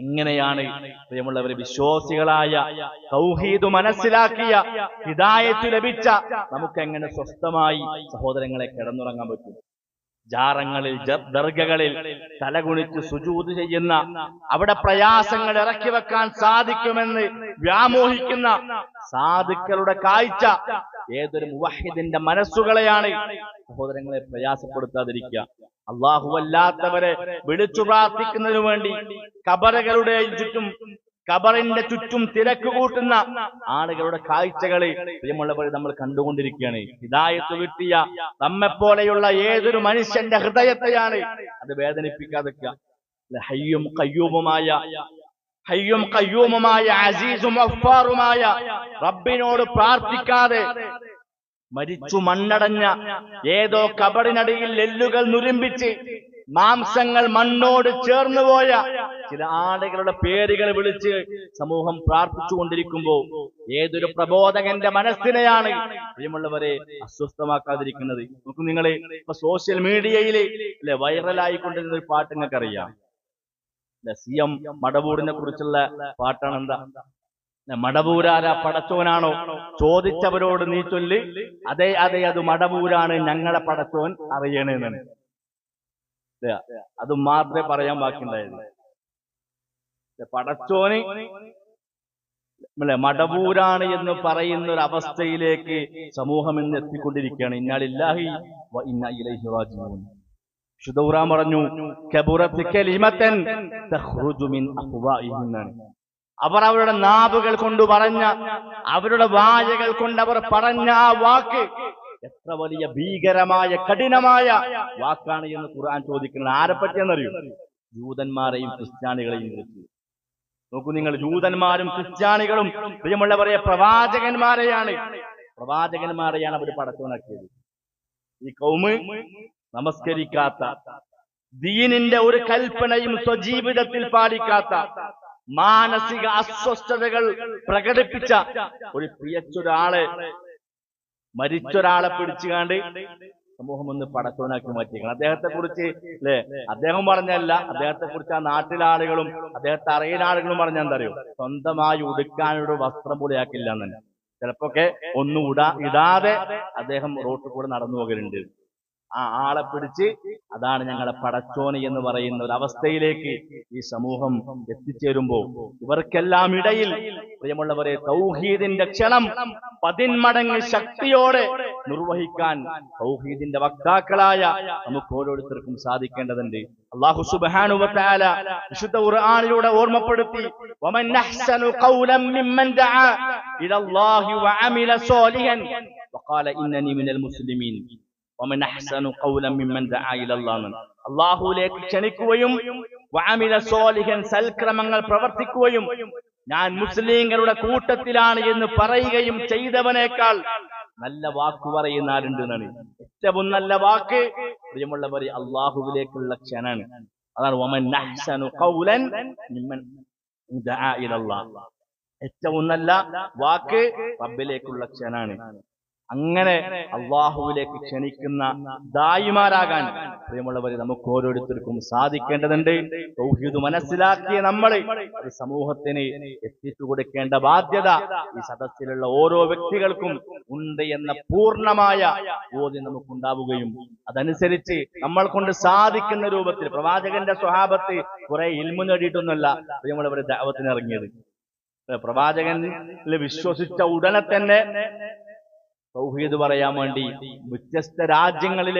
എങ്ങനെയാണ് പ്രിയമുള്ളവരെ വിശ്വാസികളായ സൗഹീദ് മനസ്സിലാക്കിയ ഹിദായത്ത് ലഭിച്ച നമുക്ക് എങ്ങനെ സ്വസ്ഥമായി സഹോദരങ്ങളെ കിടന്നുറങ്ങാൻ പറ്റും? ജാറങ്ങളിൽ ദർഗകളിൽ തലകുണിച്ച് സുജൂത് ചെയ്യുന്ന അവിടെ പ്രയാസങ്ങൾ ഇറക്കി വെക്കാൻ സാധിക്കുമെന്ന് വ്യാമോഹിക്കുന്ന സാധുക്കളുടെ കാഴ്ച ഏതൊരു മുവഹിദിന്റെ മനസ്സുകളെയാണ് സഹോദരങ്ങളെ പ്രയാസപ്പെടുത്താതിരിക്കുക. അള്ളാഹുവല്ലാത്തവരെ വിളിച്ചു പ്രാർത്ഥിക്കുന്നതിനു വേണ്ടി കബറകളുടെ ചുറ്റും കബറിന്റെ ചുറ്റും തിരക്ക് കൂട്ടുന്ന ആളുകളുടെ കാഴ്ചകളെ പ്രിയമുള്ളവർ നമ്മൾ കണ്ടുകൊണ്ടിരിക്കുകയാണ്. ഹിദായത്ത് കിട്ടിയ നമ്മെപ്പോലെയുള്ള ഏതൊരു മനുഷ്യന്റെ ഹൃദയത്തെയാണ് അത് വേദനിപ്പിക്കാതിരിക്കുക. ഹയ്യും കയ്യൂമുമായ ഹയ്യും കയ്യൂമുമായ അസീസും അഫ്ഫാറുമായ റബ്ബിനോട് പ്രാർത്ഥിക്കാതെ മരിച്ചു മണ്ണടഞ്ഞ ഏതോ കബറിനടിയിൽ എല്ലുകൾ നുരുമ്പിച്ച് മാംസങ്ങൾ മണ്ണോട് ചേർന്നുപോയ ചില ആളുകളുടെ പേരുകൾ വിളിച്ച് സമൂഹം പ്രാർത്ഥിച്ചുകൊണ്ടിരിക്കുമ്പോ ഏതൊരു പ്രബോധകന്റെ മനസ്സിനെയാണ് പ്രിയമുള്ളവരെ അസ്വസ്ഥമാക്കാതിരിക്കുന്നത്. നമുക്ക് നിങ്ങൾ ഇപ്പൊ സോഷ്യൽ മീഡിയയിൽ അല്ലെ വൈറലായിക്കൊണ്ടിരുന്ന ഒരു പാട്ട് നിങ്ങൾക്കറിയാം. സി എം മടവൂടിനെ കുറിച്ചുള്ള പാട്ടാണ് എന്താ മടവൂരാര പടച്ചോനാണോ? ചോദിച്ചവരോട് നീ ചൊല്ലി. അതെ അതെ അത് മടവൂരാണ് ഞങ്ങളെ പടച്ചോൻ അറിയണേന്നാണ് അത് മാത്രമേ പറയാൻ ബാക്കിയുണ്ടായിരുന്നു പടച്ചോന് മടവൂരാണ് എന്ന് പറയുന്ന ഒരു അവസ്ഥയിലേക്ക് സമൂഹം ഇന്ന് എത്തിക്കൊണ്ടിരിക്കുകയാണ്. ഇന്നാളില്ലാഹി ഇന്ന ഇലൈഹി റാജിഊൻ. പറഞ്ഞു മിൻ അവർ അവരുടെ നാവുകൾ കൊണ്ട് പറഞ്ഞ അവരുടെ വായകൾ കൊണ്ട് അവർ പറഞ്ഞ ആ വാക്ക് എത്ര വലിയ ഭീകരമായ കഠിനമായ വാക്കാണ് എന്ന് ഖുർആൻ ചോദിക്കുന്നത്. ആരെ പറ്റിയെന്നറിയോ? ജൂതന്മാരെയും ക്രിസ്ത്യാനികളെയും കുറിച്ച്. നോക്കൂ നിങ്ങൾ ജൂതന്മാരും ക്രിസ്ത്യാനികളും പ്രിയമുള്ളവരെ പ്രവാചകന്മാരെയാണ്. പ്രവാചകന്മാരെയാണ് അവർ പടച്ചുണക്കിയത് ഈ കൗമ് നമസ്കരിക്കാത്ത ദീനിന്റെ ഒരു കൽപ്പനയും സ്വജീവിതത്തിൽ പാലിക്കാത്ത മാനസിക അസ്വസ്ഥതകൾ പ്രകടിപ്പിച്ച ഒരു പ്രിയച്ചൊരാളെ മരിച്ചൊരാളെ പിടിച്ചുകാണ്ട് സമൂഹം ഒന്ന് പടച്ചവനാക്കി മാറ്റിയേക്കണം. അദ്ദേഹത്തെ കുറിച്ച് അല്ലെ അദ്ദേഹം പറഞ്ഞല്ല അദ്ദേഹത്തെ കുറിച്ച് ആ നാട്ടിലെ ആളുകളും അദ്ദേഹത്തെ അറിയുന്ന ആളുകളും പറഞ്ഞാൽ എന്താ അറിയോ സ്വന്തമായി ഉടുക്കാനൊരു വസ്ത്രം പോലെയാക്കില്ല എന്ന് ചിലപ്പോക്കെ ഒന്നും ഇടാ ഇടാതെ അദ്ദേഹം റോട്ടിൽ കൂടെ നടന്നു പോകലുണ്ട്. ആ ആളെ പിടിച്ച് അതാണ് ഞങ്ങളെ പടച്ചോന് എന്ന് പറയുന്ന ഒരു അവസ്ഥയിലേക്ക് ഈ സമൂഹം എത്തിച്ചേരുമ്പോ ഇവർക്കെല്ലാം ഇടയിൽ പ്രിയമുള്ളവരെ തൗഹീദിന്റെ ക്ഷണം പതിന്മടങ്ങ് ശക്തിയോടെ നിർവഹിക്കാൻ തൗഹീദിന്റെ വക്താക്കളായ നമുക്ക് ഓരോരുത്തർക്കും സാധിക്കേണ്ടതുണ്ട്. അള്ളാഹു സുബ്ഹാനുവതആല വിശുദ്ധ ഖുർആനിലൂടെ ഓർമ്മപ്പെടുത്തി വഅമില സാലിഹൻ വഖാല ഇന്നനി മിനൽ മുസ്ലിമീൻ വമൻ അല്ലാഹുവിലേക്ക് ക്ഷണിക്കുകയും സാലിഹൻ സൽക്രമങ്ങൾ പ്രവർത്തിക്കുകയും ഞാൻ മുസ്ലിങ്ങളുടെ കൂട്ടത്തിലാണ് എന്ന് പറയുകയും ചെയ്തവനേക്കാൾ നല്ല വാക്ക് പറയുന്ന ആരുണ്ട് എന്നാണ്. ഏറ്റവും നല്ല വാക്ക് പ്രിയമുള്ളവർ അള്ളാഹുവിലേക്കുള്ള ക്ഷണാണ്. അതാണ് ഒമൻ ഏറ്റവും നല്ല വാക്ക് റബ്ബിലേക്കുള്ള ക്ഷണാണ്. അങ്ങനെ അള്ളാഹുവിലേക്ക് ക്ഷണിക്കുന്ന ദായിമാരാകാൻ പ്രിയമുള്ളവരെ നമുക്ക് ഓരോരുത്തർക്കും സാധിക്കേണ്ടതുണ്ട്. സൗഹൃദ മനസ്സിലാക്കിയ നമ്മൾ ഈ സമൂഹത്തിന് എത്തിച്ചു കൊടുക്കേണ്ട ബാധ്യത ഈ സദസ്സിലുള്ള ഓരോ വ്യക്തികൾക്കും ഉണ്ട് എന്ന പൂർണമായ ബോധ്യം നമുക്കുണ്ടാവുകയും അതനുസരിച്ച് നമ്മൾ കൊണ്ട് സാധിക്കുന്ന രൂപത്തിൽ പ്രവാചകന്റെ സ്വഭാവത്ത് കുറെ ഇൽമു നേടിയിട്ടൊന്നുമല്ല പ്രിയമുള്ളവരെ ദാവത്തിന് ഇറങ്ങിയത് പ്രവാചകനിൽ വിശ്വസിച്ച ഉടനെ തന്നെ തൗഹീദ് പറയാൻ വേണ്ടി വ്യത്യസ്ത രാജ്യങ്ങളിലെ